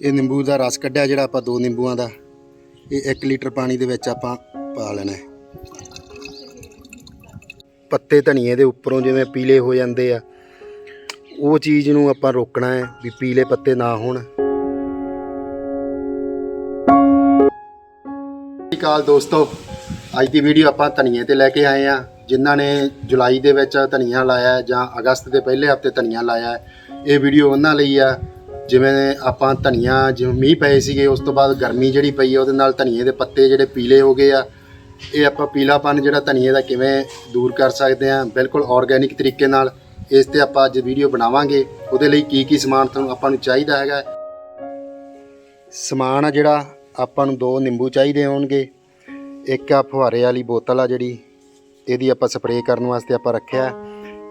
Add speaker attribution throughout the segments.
Speaker 1: ਇਹ ਨਿੰਬੂ ਦਾ ਰਸ ਕੱਢਿਆ ਜਿਹੜਾ ਆਪਾਂ ਦੋ ਨਿੰਬੂਆਂ ਦਾ, ਇਹ 1 ਲੀਟਰ ਪਾਣੀ ਦੇ ਵਿੱਚ ਆਪਾਂ ਪਾ ਲੈਣਾ ਹੈ। ਪੱਤੇ ਧਨੀਏ ਦੇ ਉੱਪਰੋਂ ਜਿਵੇਂ ਪੀਲੇ ਹੋ ਜਾਂਦੇ ਆ, ਉਹ ਚੀਜ਼ ਨੂੰ ਆਪਾਂ ਰੋਕਣਾ ਹੈ ਵੀ ਪੀਲੇ ਪੱਤੇ ਨਾ ਹੋਣ। ਸਤਿ ਸ਼੍ਰੀ ਅਕਾਲ ਦੋਸਤੋ, ਅੱਜ ਦੀ ਵੀਡੀਓ ਆਪਾਂ ਧਨੀਏ ਤੇ ਲੈ ਕੇ ਆਏ ਆ ਜਿਨ੍ਹਾਂ ਨੇ ਜੁਲਾਈ ਦੇ ਵਿੱਚ ਧਨੀਆ ਲਾਇਆ ਜਾਂ ਅਗਸਤ ਦੇ ਪਹਿਲੇ ਹਫ਼ਤੇ ਧਨੀਆ ਲਾਇਆ ਹੈ, ਇਹ ਵੀਡੀਓ ਉਹਨਾਂ ਲਈ ਆ ਜਿਵੇਂ ਆਪਾਂ ਧਨੀਆ, ਜਿਵੇਂ ਮੀਂਹ ਪਏ ਸੀਗੇ, ਉਸ ਤੋਂ ਬਾਅਦ ਗਰਮੀ ਜਿਹੜੀ ਪਈ ਹੈ ਉਹਦੇ ਨਾਲ ਧਨੀਏ ਦੇ ਪੱਤੇ ਜਿਹੜੇ ਪੀਲੇ ਹੋ ਗਏ ਆ। ਇਹ ਆਪਾਂ ਪੀਲਾਪਨ ਜਿਹੜਾ ਧਨੀਏ ਦਾ ਕਿਵੇਂ ਦੂਰ ਕਰ ਸਕਦੇ ਆ, ਬਿਲਕੁਲ ਆਰਗੇਨਿਕ ਤਰੀਕੇ ਨਾਲ। ਇਸ ਤੇ ਆਪਾਂ ਅੱਜ ਵੀਡੀਓ ਬਣਾਵਾਂਗੇ, ਉਹਦੇ ਲਈ ਕੀ ਕੀ ਸਮਾਨ ਤੁਹਾਨੂੰ ਆਪਾਂ ਨੂੰ ਚਾਹੀਦਾ ਹੈਗਾ। ਸਮਾਨ ਆ ਜਿਹੜਾ ਆਪਾਂ ਨੂੰ ਦੋ ਨਿੰਬੂ ਚਾਹੀਦੇ ਹੋਣਗੇ। ਇੱਕ ਆ ਫੁਹਾਰੇ ਵਾਲੀ ਬੋਤਲ ਆ ਜਿਹੜੀ, ਇਹਦੀ ਆਪਾਂ ਸਪਰੇਅ ਕਰਨ ਵਾਸਤੇ ਆਪਾਂ ਰੱਖਿਆ।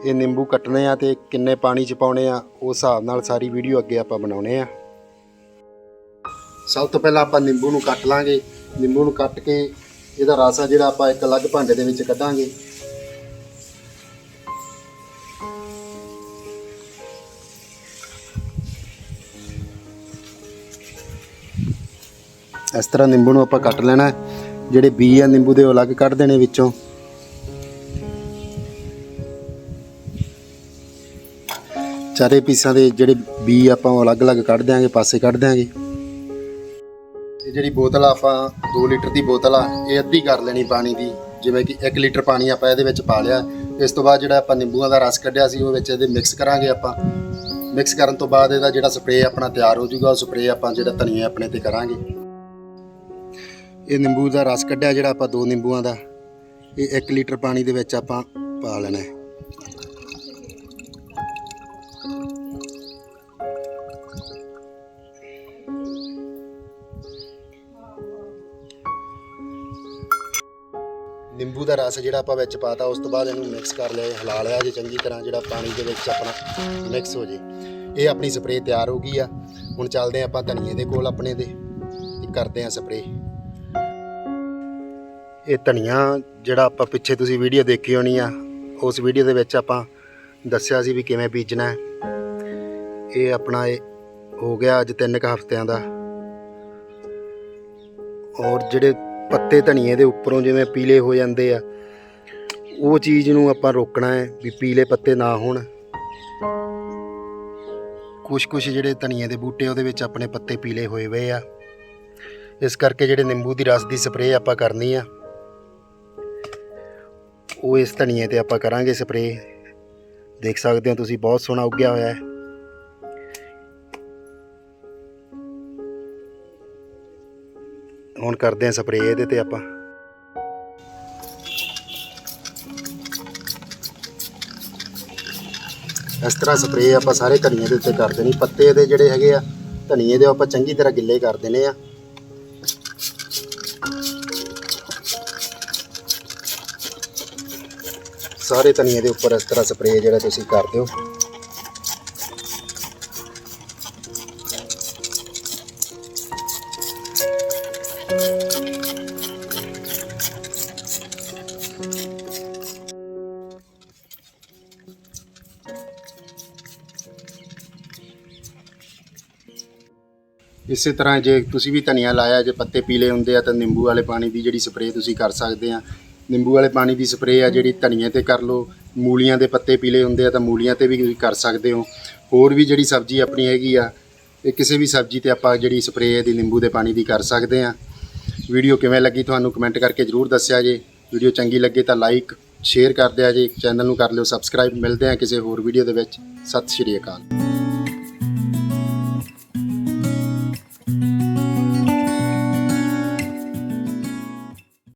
Speaker 1: ਇਹ ਨਿੰਬੂ ਕੱਟਣੇ ਆ ਤੇ ਕਿੰਨੇ ਪਾਣੀ ਚ ਪਾਉਣੇ ਆ, ਉਸ ਹਿਸਾਬ ਨਾਲ ਸਾਰੀ ਵੀਡੀਓ ਅੱਗੇ ਆਪਾਂ ਬਣਾਉਣੇ ਆ। ਸਭ ਤੋਂ ਪਹਿਲਾਂ ਆਪਾਂ ਨਿੰਬੂ ਨੂੰ ਕੱਟ ਲਾਂਗੇ। ਨਿੰਬੂ ਨੂੰ ਕੱਟ ਕੇ ਇਹਦਾ ਰਸ ਆ ਜਿਹੜਾ ਆਪਾਂ ਇੱਕ ਅਲੱਗ ਭਾਂਡੇ ਦੇ ਵਿੱਚ ਕੱਢਾਂਗੇ। ਇਸ ਤਰ੍ਹਾਂ ਨਿੰਬੂ ਨੂੰ ਆਪਾਂ ਕੱਟ ਲੈਣਾ। ਜਿਹੜੇ ਬੀ ਆ, ਨਿੰਬੂ ਦੇ ਉਹ ਅਲੱਗ ਕੱਢ ਦੇਣੇ ਵਿੱਚੋਂ। ਚਾਰੇ ਪੀਸਾਂ ਦੇ ਜਿਹੜੇ ਬੀ ਆਪਾਂ ਉਹ ਅਲੱਗ-ਅਲੱਗ ਕੱਢ ਦਿਆਂਗੇ, ਪਾਸੇ ਕੱਢ ਦਿਆਂਗੇ। ਇਹ ਜਿਹੜੀ ਬੋਤਲ ਆ, ਆਪਾਂ 2 ਲੀਟਰ ਦੀ ਬੋਤਲ ਆ, ਇਹ ਅੱਧੀ ਕਰ ਲੈਣੀ ਪਾਣੀ ਦੀ। ਜਿਵੇਂ ਕਿ 1 ਲੀਟਰ ਪਾਣੀ ਆਪਾਂ ਇਹਦੇ ਵਿੱਚ ਪਾ ਲਿਆ। ਇਸ ਤੋਂ ਬਾਅਦ ਜਿਹੜਾ ਆਪਾਂ ਨਿੰਬੂਆਂ ਦਾ ਰਸ ਕੱਢਿਆ ਸੀ, ਉਹ ਵਿੱਚ ਇਹਦੇ ਮਿਕਸ ਕਰਾਂਗੇ ਆਪਾਂ। ਮਿਕਸ ਕਰਨ ਤੋਂ ਬਾਅਦ ਇਹਦਾ ਜਿਹੜਾ ਸਪਰੇਅ ਆਪਣਾ ਤਿਆਰ ਹੋ ਜਾਊਗਾ, ਉਹ ਸਪਰੇਅ ਆਪਾਂ ਜਿਹੜਾ ਧਨੀਆ ਆਪਣੇ ਤੇ ਕਰਾਂਗੇ। ਇਹ ਨਿੰਬੂ ਦਾ ਰਸ ਕੱਢਿਆ ਜਿਹੜਾ ਆਪਾਂ ਦੋ ਨਿੰਬੂਆਂ ਦਾ, ਇਹ 1 ਲੀਟਰ ਪਾਣੀ ਦੇ ਵਿੱਚ ਆਪਾਂ ਪਾ ਲੈਣਾ ਹੈ। ਨਿੰਬੂ ਦਾ ਰਸ ਜਿਹੜਾ ਆਪਾਂ ਵਿੱਚ ਪਾਤਾ, ਉਸ ਤੋਂ ਬਾਅਦ ਇਹਨੂੰ ਮਿਕਸ ਕਰ ਲਿਆ ਹਿਲਾ ਲਿਆ, ਜੇ ਚੰਗੀ ਤਰ੍ਹਾਂ ਜਿਹੜਾ ਪਾਣੀ ਦੇ ਵਿੱਚ ਆਪਣਾ ਮਿਕਸ ਹੋ ਜੇ। ਇਹ ਆਪਣੀ ਸਪਰੇਅ ਤਿਆਰ ਹੋ ਗਈ ਆ। ਹੁਣ ਚੱਲਦੇ ਆਪਾਂ ਧਨੀਏ ਦੇ ਕੋਲ ਆਪਣੇ ਦੇ, ਤੇ ਕਰਦੇ ਆ ਸਪਰੇਅ ਇਹ ਧਨੀਆ ਜਿਹੜਾ ਆਪਾਂ ਪਿੱਛੇ ਤੁਸੀਂ ਵੀਡੀਓ ਦੇਖੀ ਹੋਣੀ ਆ, ਉਸ ਵੀਡੀਓ ਦੇ ਵਿੱਚ ਆਪਾਂ ਦੱਸਿਆ ਸੀ ਵੀ ਕਿਵੇਂ ਬੀਜਣਾ ਹੈ। ਇਹ ਆਪਣਾ ਇਹ ਹੋ ਗਿਆ ਅੱਜ ਤਿੰਨ ਕੁ ਹਫ਼ਤਿਆਂ ਦਾ। ਔਰ ਜਿਹੜੇ ਪੱਤੇ ਧਨੀਏ ਦੇ ਉੱਪਰੋਂ ਜਿਵੇਂ ਪੀਲੇ ਹੋ ਜਾਂਦੇ ਆ, ਉਹ ਚੀਜ਼ ਨੂੰ ਆਪਾਂ ਰੋਕਣਾ ਹੈ ਵੀ ਪੀਲੇ ਪੱਤੇ ਨਾ ਹੋਣ। ਕੁਝ ਕੁਝ ਜਿਹੜੇ ਧਨੀਏ ਦੇ ਬੂਟੇ ਉਹਦੇ ਵਿੱਚ ਆਪਣੇ ਪੱਤੇ ਪੀਲੇ ਹੋਏ ਹੋਏ ਆ। ਇਸ ਕਰਕੇ ਜਿਹੜੇ ਨਿੰਬੂ ਦੀ ਰਸ ਦੀ ਸਪਰੇਅ ਆਪਾਂ ਕਰਨੀ ਆ, ਉਹ ਇਸ ਧਨੀਏ ਤੇ ਆਪਾਂ ਕਰਾਂਗੇ ਸਪਰੇਅ। ਦੇਖ ਸਕਦੇ ਹੋ ਤੁਸੀਂ, ਬਹੁਤ ਸੋਹਣਾ ਉੱਗਿਆ ਹੋਇਆ ਹੈ। ਹੁਣ ਕਰਦੇ ਹਾਂ ਸਪਰੇਅ ਇਹਦੇ ਤੇ ਆਪਾਂ। ਇਸ ਤਰ੍ਹਾਂ ਸਪਰੇਅ ਆਪਾਂ ਸਾਰੇ ਧਨੀਏ ਦੇ ਉੱਤੇ ਕਰ ਦੇਣੀ। ਪੱਤੇ ਦੇ ਜਿਹੜੇ ਹੈਗੇ ਆ, ਧਨੀਏ ਦੇ ਆਪਾਂ ਚੰਗੀ ਤਰ੍ਹਾਂ ਗਿੱਲੇ ਕਰ ਦੇਣੇ ਆ। ਸਾਰੇ ਧਨੀਏ ਦੇ ਉੱਪਰ ਇਸ ਤਰ੍ਹਾਂ ਸਪਰੇਅ ਜਿਹੜਾ ਤੁਸੀਂ ਕਰ ਦਿਓ। ਇਸੇ ਤਰ੍ਹਾਂ ਜੇ ਤੁਸੀਂ ਵੀ ਧਨੀਆ ਲਾਇਆ, ਜੇ ਪੱਤੇ ਪੀਲੇ ਹੁੰਦੇ ਆ ਤਾਂ ਨਿੰਬੂ ਵਾਲੇ ਪਾਣੀ ਦੀ ਜਿਹੜੀ ਸਪਰੇਅ ਤੁਸੀਂ ਕਰ ਸਕਦੇ ਆ। ਨਿੰਬੂ ਵਾਲੇ ਪਾਣੀ ਦੀ ਸਪਰੇਅ ਆ ਜਿਹੜੀ ਧਨੀਏ ਤੇ ਕਰ ਲਓ। ਮੂਲੀਆਂ ਦੇ ਪੱਤੇ ਪੀਲੇ ਹੁੰਦੇ ਆ ਤਾਂ ਮੂਲੀਆਂ ਤੇ ਵੀ ਤੁਸੀਂ ਕਰ ਸਕਦੇ ਹੋ। ਹੋਰ ਵੀ ਜਿਹੜੀ ਸਬਜ਼ੀ ਆਪਣੀ ਹੈਗੀ ਆ, ਇਹ ਕਿਸੇ ਵੀ ਸਬਜ਼ੀ ਤੇ ਆਪਾਂ ਜਿਹੜੀ ਸਪਰੇਅ ਦੀ ਨਿੰਬੂ ਦੇ ਪਾਣੀ ਦੀ ਕਰ ਸਕਦੇ ਆ। ਵੀਡੀਓ ਕਿਵੇਂ ਲੱਗੀ ਤੁਹਾਨੂੰ ਕਮੈਂਟ ਕਰਕੇ ਜਰੂਰ ਦੱਸਿਆ ਜੇ। ਵੀਡੀਓ ਚੰਗੀ ਲੱਗੇ ਤਾਂ ਲਾਈਕ ਸ਼ੇਅਰ ਕਰ ਦਿਆ ਜੀ। ਚੈਨਲ ਨੂੰ ਕਰ ਲਿਓ ਸਬਸਕ੍ਰਾਈਬ ਮਿਲਦੇ ਆ ਕਿਸੇ ਹੋਰ ਵੀਡੀਓ ਦੇ ਵਿੱਚ। ਸਤਿ ਸ਼੍ਰੀ ਅਕਾਲ।